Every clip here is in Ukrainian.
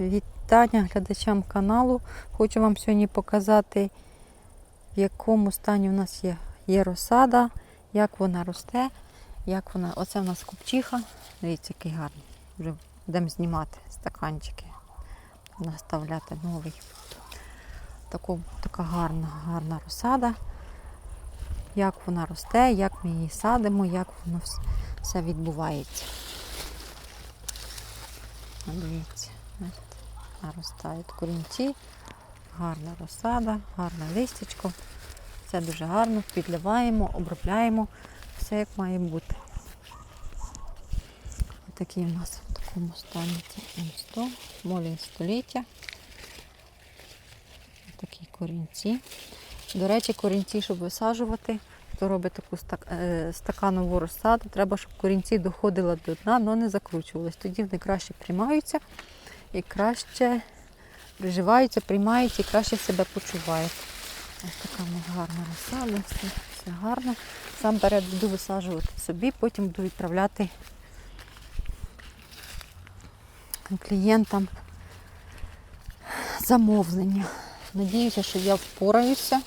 Вітання глядачам каналу. Хочу вам сьогодні показати, в якому стані у нас є, є розсада, як вона росте, як вона. Оце в нас купчиха. Дивіться, який гарний. Вже будемо знімати стаканчики, наставляти новий. Таку, така гарна, гарна розсада. Як вона росте, як ми її садимо, як воно все відбувається. Дивіться, наростають корінці, гарна розсада, гарне листячко. Все дуже гарно, підливаємо, обробляємо, все як має бути. Отакий у нас в такому стані це М100, молін століття. Такі корінці. До речі, корінці, щоб висаджувати, хто робить таку е, стаканову розсаду, треба, щоб корінці доходили до дна, але не закручувались. Тоді вони краще приймаються і краще приживаються, приймаються і краще себе почувають. Ось така нас гарна розсада, все, все гарно. Сам перед буду висаджувати собі, потім буду відправляти клієнтам замовлення. Надіюся, що я впораюся.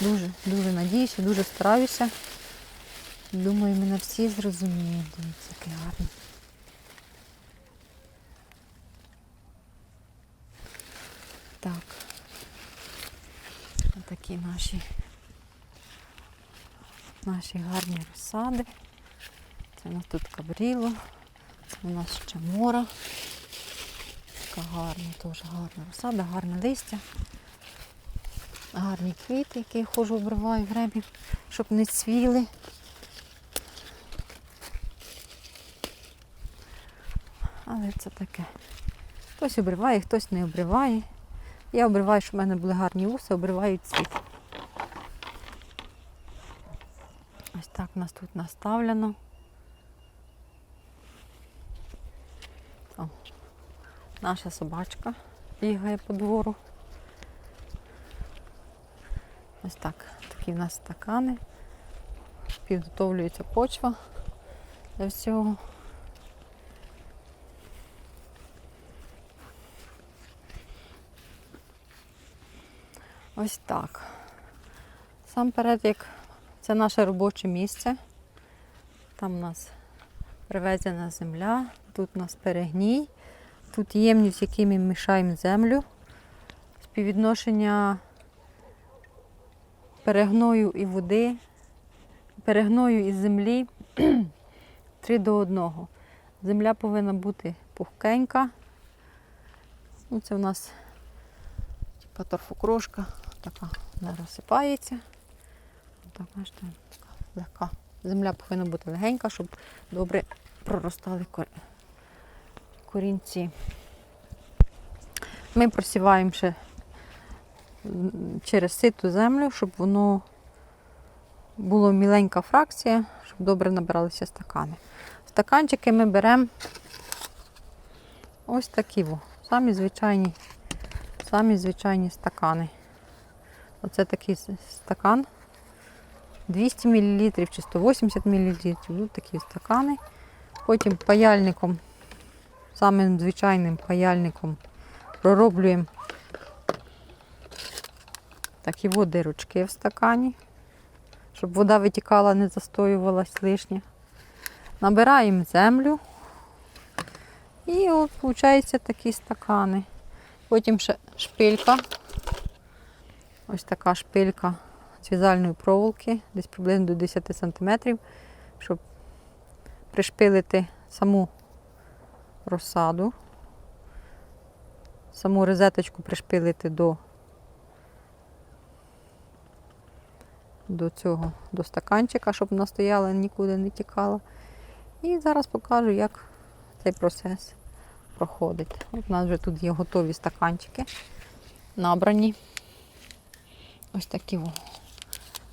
Дуже, дуже надіюся, дуже стараюся. Думаю, мене всі зрозуміють. Дивіться, який гарний. Так. Отакі наші, наші гарні розсади. Це у нас тут кабріло, у нас ще мора. Така гарна, теж гарна розсада, гарне листя. Гарні квіти, які я ходжу обриваю гребі, щоб не цвіли. Але це таке. Хтось обриває, хтось не обриває. Я обриваю, щоб в мене були гарні вуси, обриваю цвіт. Ось так у нас тут наставлено. О, наша собачка бігає по двору. Ось так. Такі в нас стакани. Підготовлюється почва для всього. Ось так. Сам перед, як це наше робоче місце. Там у нас привезена земля, тут у нас перегній, тут ємність, якій ми мішаємо землю. Співвідношення перегною і води, перегною і землі 3 до 1. Земля повинна бути пухкенька. Ну, це у нас типа торфокрошка, така не розсипається. Так, бачите, така легка. Земля повинна бути легенька, щоб добре проростали кор- корінці. Ми просіваємо ще через ситу землю, щоб воно було міленька фракція, щоб добре набиралися стакани. Стаканчики ми беремо ось такі, самі звичайні, самі звичайні стакани. Оце такий стакан. 200 мл чи 180 мл. Тут такі стакани. Потім паяльником, самим звичайним паяльником пророблюємо такі дирочки в стакані, щоб вода витікала, не застоювалась лишня. Набираємо землю. І от виходить такі стакани. Потім ще шпилька. Ось така шпилька з в'язальної проволоки, десь приблизно до 10 см, щоб пришпилити саму розсаду, саму розеточку пришпилити до, до цього, до стаканчика, щоб вона стояла, нікуди не тікала. І зараз покажу, як цей процес проходить. От у нас вже тут є готові стаканчики, набрані. Ось такі.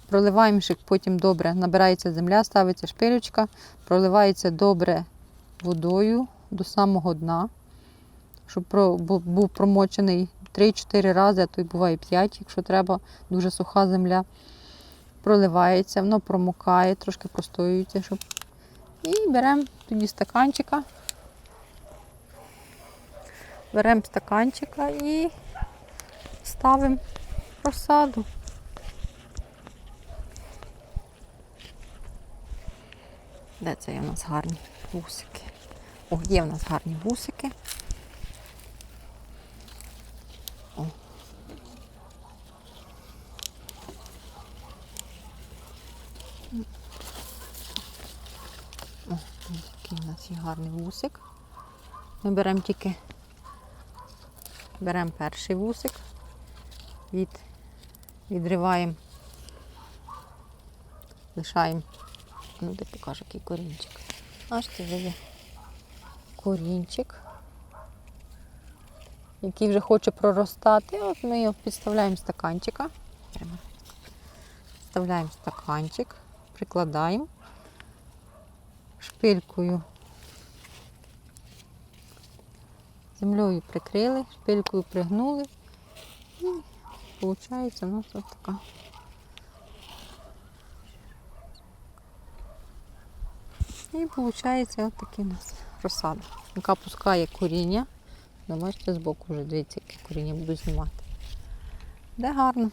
Проливаємо, щоб потім добре набирається земля, ставиться шпилючка, проливається добре водою до самого дна, щоб був промочений 3-4 рази, а то й буває 5, якщо треба, дуже суха земля. Проливається, воно промокає, трошки простоюється, щоб. І беремо тоді стаканчика беремо стаканчика і ставимо розсаду. Де це є у нас гарні вусики? О, є в нас гарні вусики. О. О, такий у нас є гарний вусик. Ми беремо тільки беремо перший вусик, від, відриваємо, лишаємо. Ну, де покажу, який корінчик. Аж це вже є корінчик, який вже хоче проростати. От ми його підставляємо стаканчика. Прямо. Вставляємо стаканчик, прикладаємо шпилькою. Землею прикрили, шпилькою пригнули. Виходить у нас ось така. І виходить от такий у нас розсада, яка пускає коріння. Ну, бачите, збоку вже дивіться, яке коріння буду знімати. Де гарно.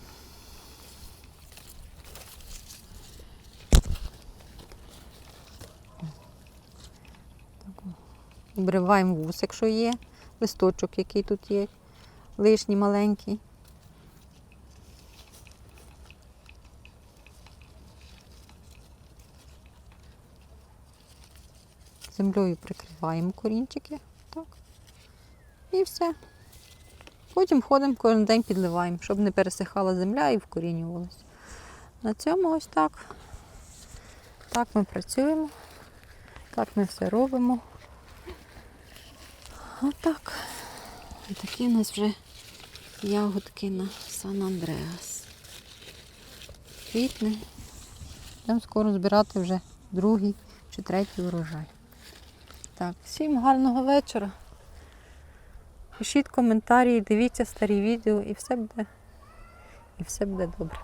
Обриваємо вус, якщо є, листочок, який тут є, лишній маленький. Землею прикриваємо корінчики. Так. І все. Потім ходимо кожен день підливаємо, щоб не пересихала земля і вкорінювалася. На цьому ось так. Так ми працюємо. Так ми все робимо. Отак. Такі у нас вже ягодки на Сан Андреас. Квітне. Будемо скоро збирати вже другий чи третій урожай. Так, всім гарного вечора. Пишіть коментарі, дивіться старі відео і все буде, і все буде добре.